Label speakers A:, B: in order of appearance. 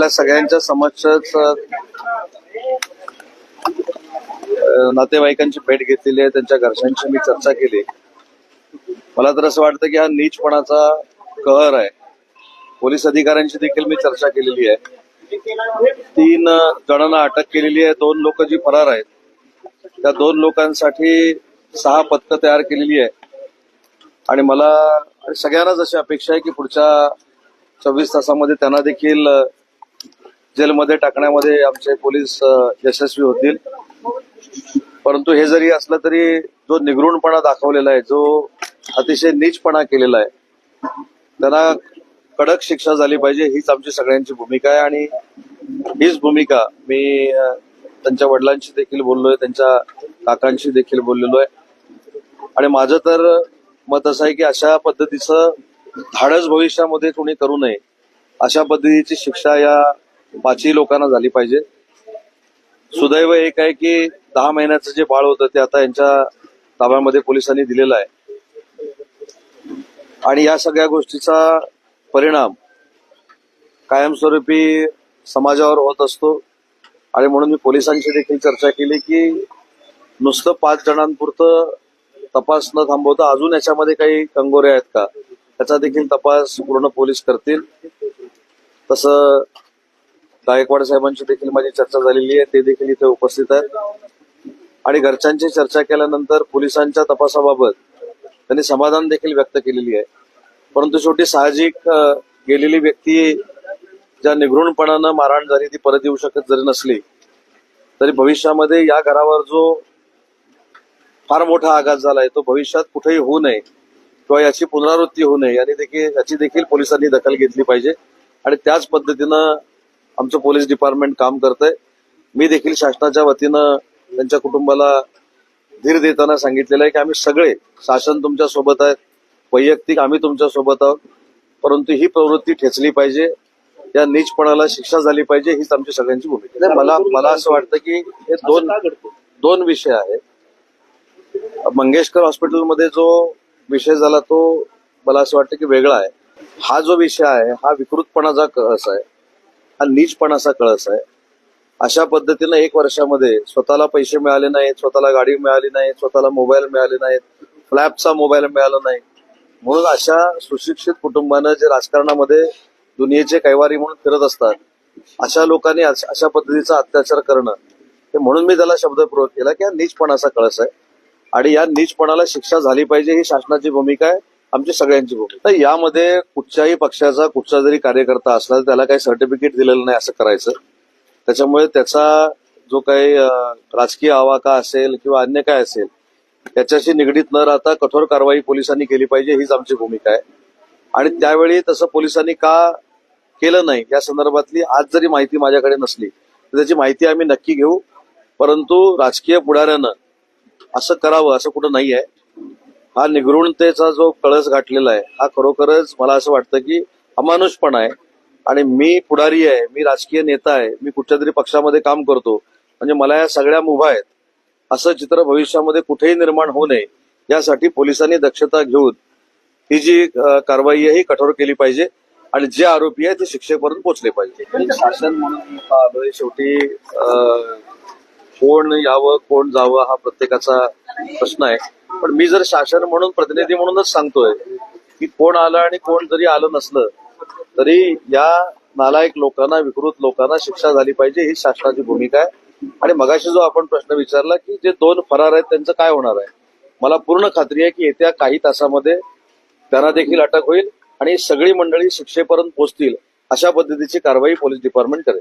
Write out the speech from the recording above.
A: आपल्या सगळ्यांच्या समक्षच नातेवाईकांची भेट घेतलेली आहे त्यांच्या घरच्यांशी मी चर्चा केली. मला तर असं वाटतं की हा नीचपणाचा कहर आहे. पोलीस अधिकाऱ्यांशी देखील मी चर्चा केलेली आहे. तीन जणांना अटक केलेली आहे दोन लोक जी फरार आहेत त्या दोन लोकांसाठी सहा पथकं तयार केलेली आहे. आणि मला सगळ्यांनाच अशी अपेक्षा आहे की पुढच्या चोवीस तासामध्ये त्यांना देखील जेलमध्ये टाकण्यामध्ये आमचे पोलीस यशस्वी होतील. परंतु हे जरी असलं तरी जो निगरूणपणा दाखवलेला आहे जो अतिशय नीचपणा केलेला आहे त्यांना कडक शिक्षा झाली पाहिजे हीच आमची सगळ्यांची भूमिका आहे. आणि हीच भूमिका मी त्यांच्या वडिलांशी देखील बोललोय त्यांच्या काकांशी देखील बोललेलो आहे आणि माझं तर मत असं आहे की अशा पद्धतीचं धाडस भविष्यामध्ये कोणी करू नये अशा पद्धतीची शिक्षा या पाचही लोकांना झाली पाहिजे. सुदैव एक आहे की दहा महिन्याचं जे बाळ होतं ते आता यांच्या ताब्यामध्ये पोलिसांनी दिलेलं आहे. आणि या सगळ्या गोष्टीचा परिणाम कायमस्वरूपी समाजावर होत असतो. आणि म्हणून मी पोलिसांशी देखील चर्चा केली की नुसतं पाच जणांपुरतं तपास न थांबवता अजून याच्यामध्ये काही कंगोरे आहेत का? त्याचा देखील तपास पूर्ण पोलीस करतील. तसं गायकवाड साहेबांची देखील माझी चर्चा झालेली आहे ते देखील इथे उपस्थित आहेत. आणि घरच्यांची चर्चा केल्यानंतर पोलिसांच्या तपासाबाबत त्यांनी समाधान देखील व्यक्त केलेली आहे. परंतु शेवटी साहजिक गेलेली व्यक्ती ज्या निघृणपणानं मारहाण झाली ती परत येऊ शकत जरी नसली तरी भविष्यामध्ये या घरावर जो फार मोठा आघात झालाय तो भविष्यात कुठेही होऊ नये किंवा याची पुनरावृत्ती होऊ नये याने देखील याची देखील पोलिसांनी दखल घेतली पाहिजे. आणि त्याच पद्धतीनं आमचं पोलीस डिपार्टमेंट काम करतंय. मी देखील शासनाच्या वतीनं त्यांच्या कुटुंबाला धीर देताना सांगितलेलं आहे की आम्ही सगळे शासन तुमच्यासोबत आहे वैयक्तिक आम्ही तुमच्यासोबत आहोत परंतु ही प्रवृत्ती ठेचली पाहिजे या नीचपणाला शिक्षा झाली पाहिजे हीच आमची सगळ्यांची भूमिका आहे. मला मला असं वाटतं की हे दोन दोन विषय आहेत. मंगेशकर हॉस्पिटलमध्ये जो विषय झाला तो मला असं वाटतं की वेगळा आहे. हा जो विषय आहे हा विकृतपणाचा असा आहे. हा नीचपणाचा कळस आहे. अशा पद्धतीनं एक वर्षामध्ये स्वतःला पैसे मिळाले नाहीत स्वतःला गाडी मिळाली नाही स्वतःला मोबाईल मिळाले नाहीत फ्लॅपचा मोबाईल मिळाला नाही. म्हणून अशा सुशिक्षित कुटुंबानं जे राजकारणामध्ये दुनियेचे कैवारी म्हणून फिरत असतात अशा लोकांनी अशा पद्धतीचा अत्याचार करणं हे म्हणून मी त्याला शब्दप्रयोग केला की हा नीचपणाचा कळस आहे. आणि या नीचपणाला शिक्षा झाली पाहिजे ही शासनाची भूमिका आहे. आमची सगळ्यांची भूमिका. तर यामध्ये कुठच्याही पक्षाचा कुठचा जरी कार्यकर्ता असला तर त्याला काही सर्टिफिकेट दिलेलं नाही असं करायचं. त्याच्यामुळे त्याचा जो काही राजकीय आवाका असेल किंवा अन्य काय असेल त्याच्याशी निगडीत न राहता कठोर कारवाई पोलिसांनी केली पाहिजे हीच आमची भूमिका आहे. आणि त्यावेळी तसं पोलिसांनी का केलं नाही या संदर्भातली आज जरी माहिती माझ्याकडे नसली तर त्याची माहिती आम्ही नक्की घेऊ. परंतु राजकीय पुढाऱ्यानं असं करावं असं कुठं नाही आहे हा निगृणतेचा जो कळस गाठलेला आहे हा खरोखरच मला असं वाटतं की अमानुषपणा आहे. आणि मी पुढारी आहे मी राजकीय नेता आहे मी कुठच्या तरी पक्षामध्ये काम करतो. म्हणजे मला या सगळ्या मुभा आहेत. असं चित्र भविष्यामध्ये कुठेही निर्माण होऊ नये यासाठी पोलिसांनी दक्षता घेऊन ही जी कारवाई आहे ही कठोर केली पाहिजे. आणि जे आरोपी आहे ते शिक्षेपर्यंत पोहोचले पाहिजे. शासन म्हणून आलोय शेवटी कोण यावं कोण जावं हा प्रत्येकाचा प्रश्न आहे. पण मी जर शासन म्हणून प्रतिनिधी म्हणूनच सांगतोय की कोण आलं आणि कोण जरी आलं नसलं तरी या नालायक लोकांना विकृत लोकांना शिक्षा झाली पाहिजे ही शासनाची भूमिका आहे. आणि मगाशी जो आपण प्रश्न विचारला की जे दोन फरार आहेत त्यांचं काय होणार आहे? मला पूर्ण खात्री आहे की येत्या काही तासामध्ये त्यांना देखील अटक होईल आणि सगळी मंडळी शिक्षेपर्यंत पोहोचतील अशा पद्धतीची कारवाई पोलीस डिपार्टमेंट करेल.